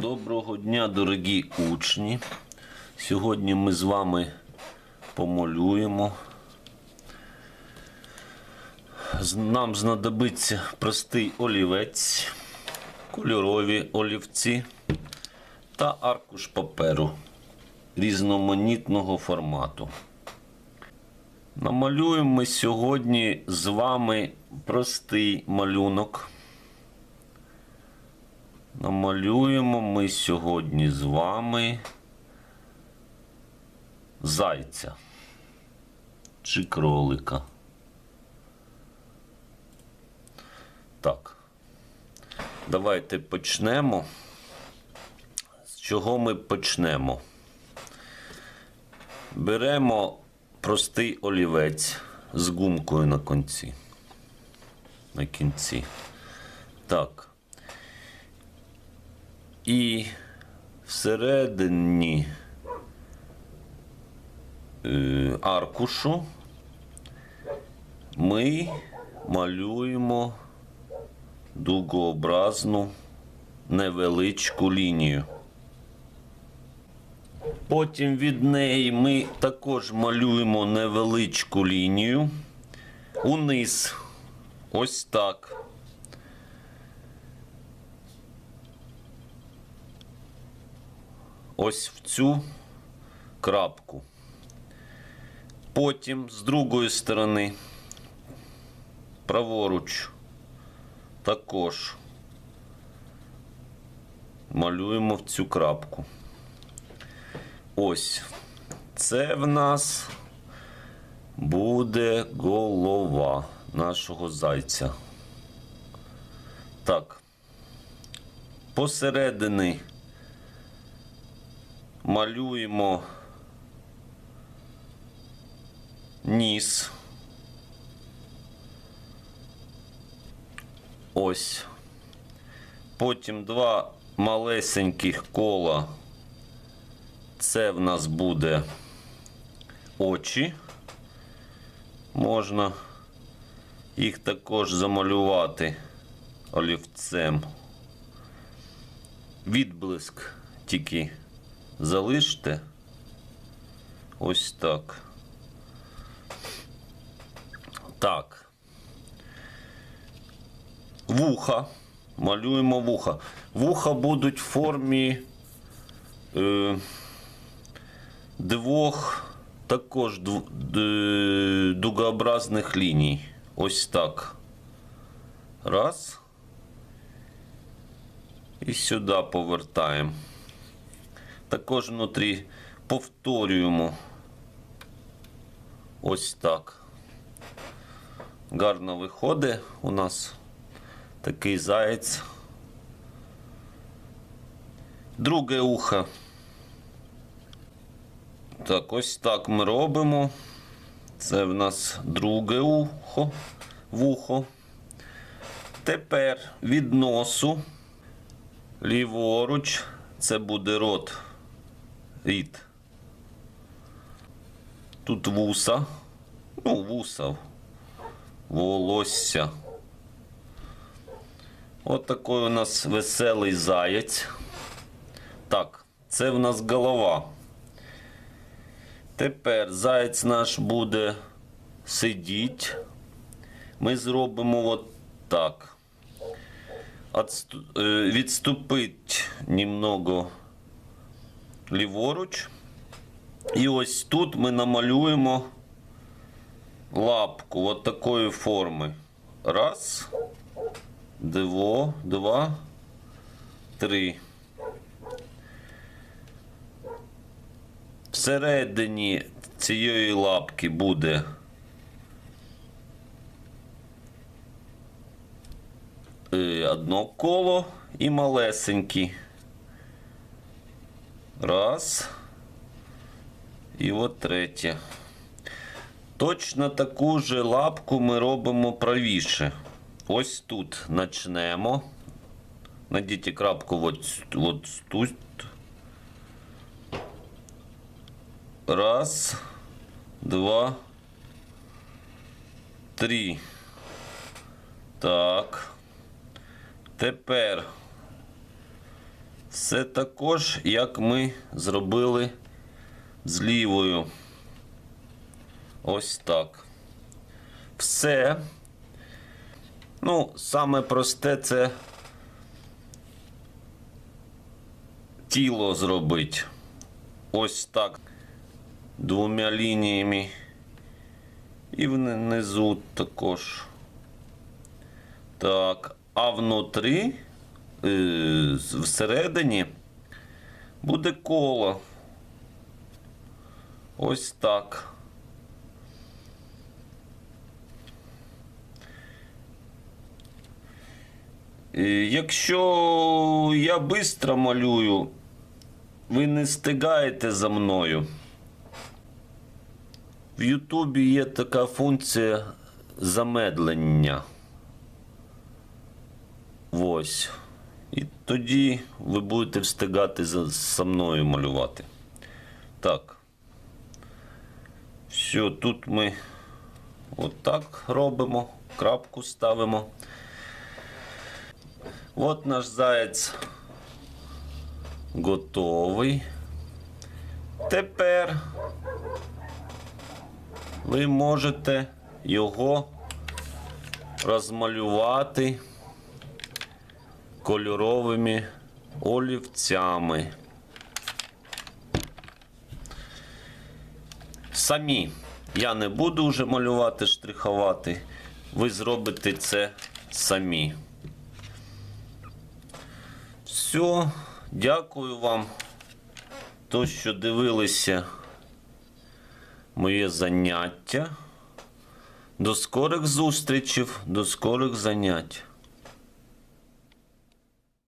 Доброго дня, дорогі учні. Сьогодні ми з вами помалюємо. Нам знадобиться простий олівець, кольорові олівці та аркуш паперу різноманітного формату. Намалюємо ми сьогодні з вами простий малюнок. Намалюємо ми сьогодні з вами зайця чи кролика. Так. Давайте почнемо. З чого ми почнемо? Беремо простий олівець з гумкою на кінці. На кінці. Так. І всередині е, аркушу ми малюємо дугообразну невеличку лінію. Потім від неї ми також малюємо невеличку лінію униз. Ось так. Ось в цю крапку. Потім з другої сторони, праворуч, також малюємо в цю крапку. Ось. Це в нас буде голова нашого зайця. Так. Посередині малюємо ніс. Ось. Потім два малесеньких кола. Це в нас буде очі. Можна їх також замалювати олівцем. Відблиск тільки залиште. Ось так. Так. Вуха. Малюємо вуха. Вуха будуть в формі е, двох також дв- д- дугообразних ліній. Ось так. Раз. І сюди повертаємо. Також внутрі повторюємо. Ось так. Гарно виходить у нас такий заєць. Друге ухо. Так, ось так ми робимо. Це в нас друге ухо, вухо. Тепер від носу ліворуч це буде рот. Рід. Тут вуса. Ну, вуса. Волосся. От такий у нас веселий заєць. Так, це в нас голова. Тепер заєць наш буде сидіти. Ми зробимо от так. Е, Відступить немного ліворуч. І ось тут ми намалюємо лапку от такої форми. Раз, дво, два, три. Всередині цієї лапки буде е, одно коло і малесенький. Раз. І от третє. Точно таку же лапку ми робимо правіше. Ось тут почнемо. Найдіть крапку от, от тут. Раз, два, три. Так. Тепер Все також, як ми зробили з лівою. Ось так. Все. Ну, саме просте це тіло зробити. Ось так. Двома лініями. І внизу також. Так. А внутрі, всередині, буде коло. Ось так. Е, Якщо я швидко малюю, ви не стигаєте за мною. В Ютубі є така функція замедлення. Ось. І тоді ви будете встигати за, за мною малювати. Так. Все, тут ми отак робимо, крапку ставимо. От наш заєць готовий. Тепер ви можете його розмалювати кольоровими олівцями. Самі я не буду вже малювати, штрихувати. Ви зробите це самі. Все, дякую вам, то, що дивилися моє заняття. До скорих зустрічей, до скорих занять.